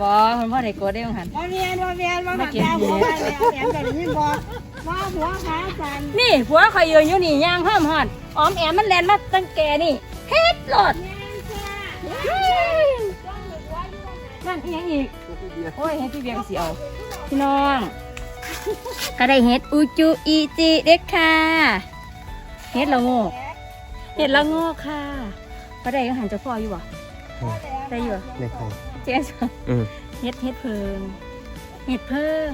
บอมันพ่อได้โกรธได้ยังหันบ่เมียนบ่เมียนบ่มาหักเก็บดาวเห็หัวดบ้านแล้วแถมแต่นี่บ่ว่าหัวขาสั่นนี่ผัวคอยยืนอยู่นี่ย่างห้อมหอดออมแอมมันแลนมาตั้งแกนี่เฮ็ดโหลดนั่นอีกยังอีกโอ้ยเฮ็ดพี่เบียงเสียวพี่น้อง ก็ได้เฮ็ดอูจูอีจิเด็กค่ะเฮ็ดละโงกเฮ็ดละโงกค่ะก็ได้ยังหันเจะพ่ออยู่บ่ได้อยู่บ่ไม่ค่อยเจ๊จ้ะอืมเฮ็ดเฮ็ดเพิงเฮ็ดเพิง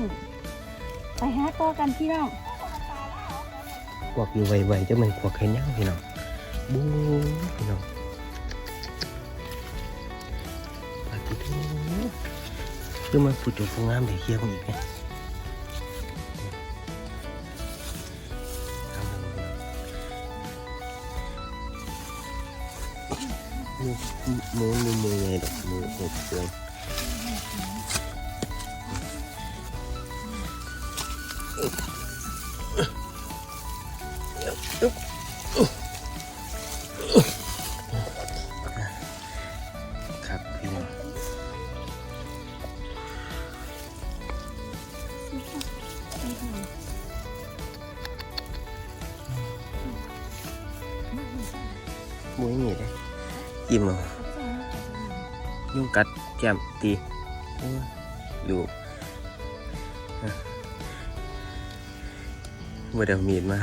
ไปหาต่อกันพี่น้องกวักอยู่ไวๆจะมันกวักไข่ย่างพี่น้องบู๊พี่น้องปาติโทูคือมันผู้จุผู้งามเดี๋ยวเคลียร์กันอีกไง เอาเลยพี่น้องมือมือมื อิ่มเหรอยุ่งกัดแก้มตีอยู่เมื่อเดี๋ยวมีดมา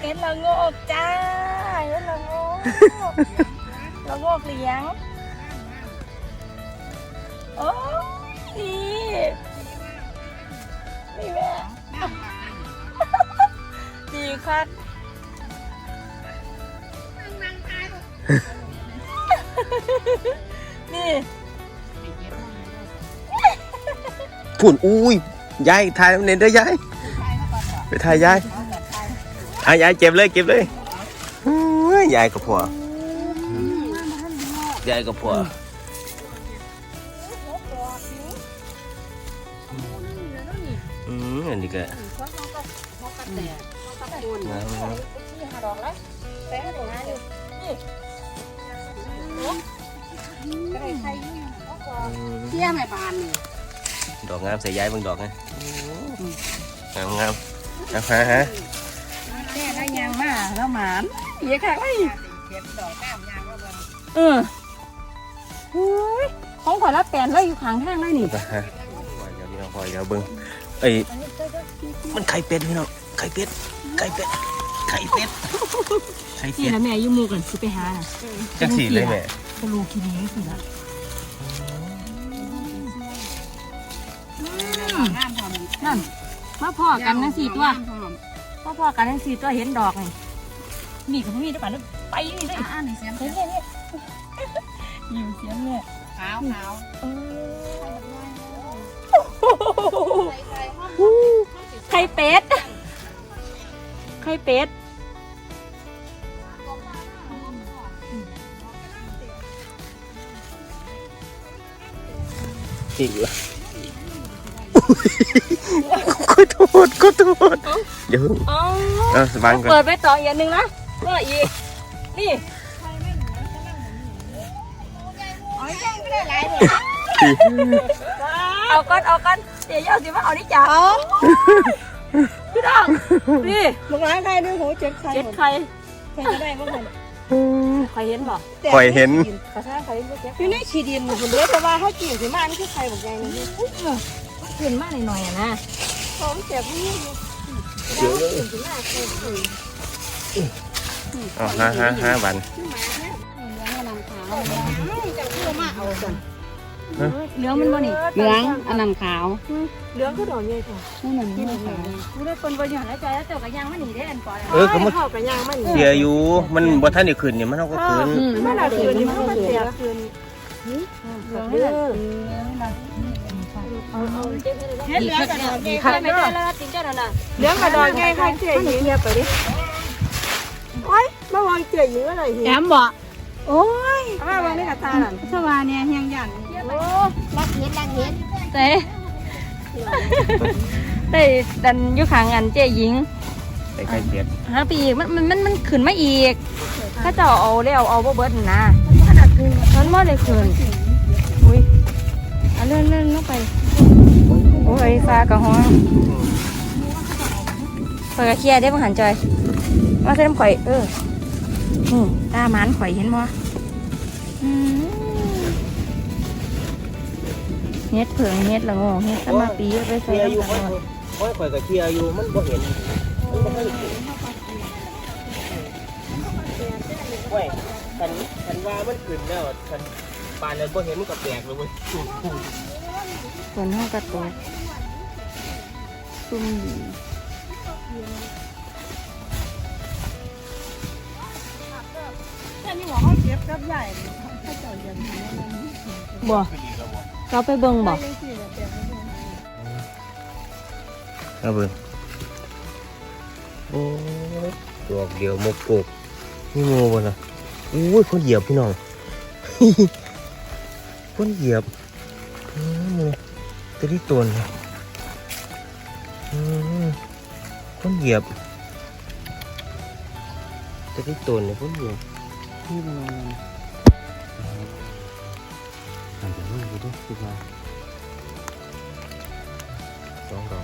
เฮ็ดละโงกจ้าเฮ็ดละโงกละโงกเลี้ยงโอ้ คักนี่ผุ่นอุ้ยยายถ่ายเน้นด้อยยายไปถ่ายยายอะยายเก็บเลยเก็บเลยยายก็พอยายก็พออืมอันนี้ก็ งามงามอืมเที่ยแม่บ้านนี่ดอกงามใส่ยายเบิ่งดอกไงงามงามเอาฮะฮะแม่ได้ยังมาแล้วหมานเหี้ยค่ะไอ้เก็บดอกน้ำยางว่าเบิ่งเออโอ้ยของขวัญรับแปลนเลยอยู่ข้างทางเลยนี่ไปฮะปล่อยเดี๋ยวพี่น้องปล่อยเดี๋ยวเบิ่ง เอ้ยมันไข่เป็ดพี่น้องไข่เป็ดไข่เป็ดไข่เป็ดไข่สี่เป็ดแล้วแม่อยุ่หมูกันสิไปหาน่ะจังสีเลยแม่ก็รู้คิดนี้สิละงามพร้อมนั่นมาพ่อกันทั้งสี่ตัวมาพ่อกันทั้งสี่ตัวเห็นดอกนี่นี่กับมีด้วยกันไปนี่เลยอ่านเสียงเฮ้ยเนี่ยเนี่ยอยู่เสียงเนี่ยขาวขาวเออ ไข่เป็ดอีกแล้วขอโทษขอโทษเดี๋ยวอ๋อเอาสบายก่อนเปิดไปต่ออีกอันหนึ่งนะก็อีก นี่อ๋อยังไม่ได้หลายเลยเอาก้อนเอาก้อนเดี๋ยวย่อสิมาเอานี่จ้า พี่น้องนี่ลูกหลานใครดูหูเจ็บใครเจ็ดไข่ใครจะได้บ้างใครเห็นบ่คอยเห็นกระซ่าใครเห็นบ่เจ็บอยู่ในฉีดินคุณเด้แต่ว่าถ้ากิ่งสิมานี่คือใครบอกไงนี่เห็นมากหน่อยๆอะนะของเจ็บนี่เดี๋ยวเอาห้าห้าห้าวันจะพูดมาเอากัน เหลืองมันบ่นี่เหลืองอันนั้นขาวเหลืองก็ดอกใหญ่กว่านั่นน่ะนี่ขาวกูได้คนบ่อยู่แล้วใจแล้วเจ้าก็ย่างมาหนีได้อันก่อนเออก็มันเข้ากับยางมันเสียอยู่มันบ่ท่านได้ขึ้นเนี่ยมันเอาก็ขึ้นมันน่ะคืนนี้มันก็เสียคืนเหลืองนี่แหละเอาเอาเจ็บเลยเฮ็ดเหลืองกับดอกใหญ่ใครไม่ได้แล้วจริงจ้าน่ะเหลืองกับดอกใหญ่ค่ะเจ๊หญิงเงียบไปดิโอ๊ยมาวางเจ๊หญิงอะไรแอมบ่ โอ้ยเอามาวางในกระตานั่นสว่าเนี่ยเฮียงยันโอ้รักเห็ดรักเห็ดเต้ได้ดันอยู่ข้างอันเจ๊หญิงใส่ไข่เป็ดหาไปอีกมันมันมันมันขึ้นมาอีก ถ้าเจ้าเอาแล้วเอาบ่เบิดนั่นนะขนาดคือมันบ่ได้ขึ้นอุ้ยเอาเลื่อนเลื่อนลงไปโอ้ยฟ้ากระห้องเปิดกระเคลียร์ได้บ่หันจอย มาใส่น้ำข่อยเออ นี่ตาหมันข่อยเห็นบ่เฮ็ดเผิงเฮ็ดละโงเฮ็ดสมาปีไปใส่ลียร์อยู่น้ำค่กัอนยหมดค่อยค่อยก็เคียอยู่มันบ่เห็นมันบ่เห็นเว้ยคันคันว่ามันขึ้นแล้วคันปานนั้นบ่เห็นมันก็แปลกเลยเว้ยฝนห้องกระตุกซุ่ม ดีแต่นี่หัวเขาเก็บกับใหญ่เขาเจ้าเย็นบ่เราไปเบิ่งบ่ยังสี่เนี่ยเต็มไปหมดเอาเบิ่งโอ้ยดอกเดียวมกกกนี่โมบ่น่ะอุ้ยคนเหยียบพี่น้องคนเหยียบอืมตัวที่ตนอืมคนเหยียบตัวที่ตนเนี่ยคนเหยียบ นี่เป็นไงอาจจะไม่รู้ด้วยคิดว่าสอง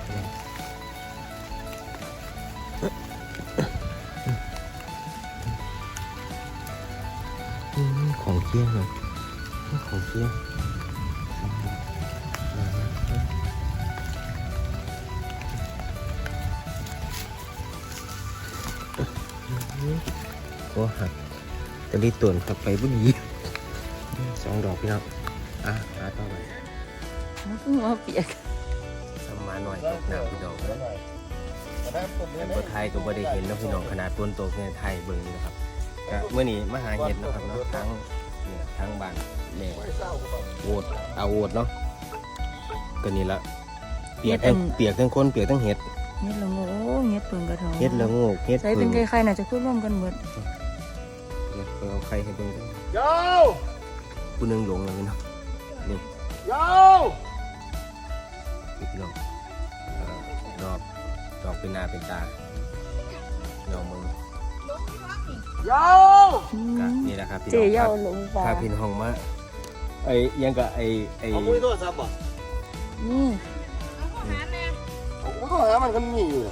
ดอกเลยอืมของเที่ยงเลยของเที่ยงก็หักตะลีตวนขับไปบุรีสองดอกพี่น้องอะหาต่อไปมันเพิ่งมาเปียกสมาหน่อยตกหนักพี่น้องเป็นบไทยก็บ่ได้เห็นเนาะพี่น้องขนาดต้นโตในไทยเบิ่งนี่นะครับก็เมื่อนี้มาหาเห็ดเนาะครับเนาะทั้งเนี่ยทั้งบ้านแม่โอดเอาโอดเนาะก็นี่ละเปียกทั้งเปียกทั้งคนเปียกทั้งเห็ดเฮ็ดละโงโอ้เฮ็ดเพิ่งกระทองเฮ็ดละโงกเฮ็ดใส่เป็นใครๆน่ะจะคือร่วมกันหมด เดี๋ยวเอาใครให้เบิ่งกันโยผู้หนึงหลงแล้วพี่น้องนี่โยนี่พี่น้องเอ่อดอกดอกเป็นหน้าเป็นตาเงามึงโยก็นี่แหละครับพี่เจ๊น้องคเย่ารับหลงฟ้าพาพี่น้องมาไอ้ยังกับไอ้ไอ้เอาคุยโทรศัพท์บ่นี่เอาก็หามันก็มีอยู่อ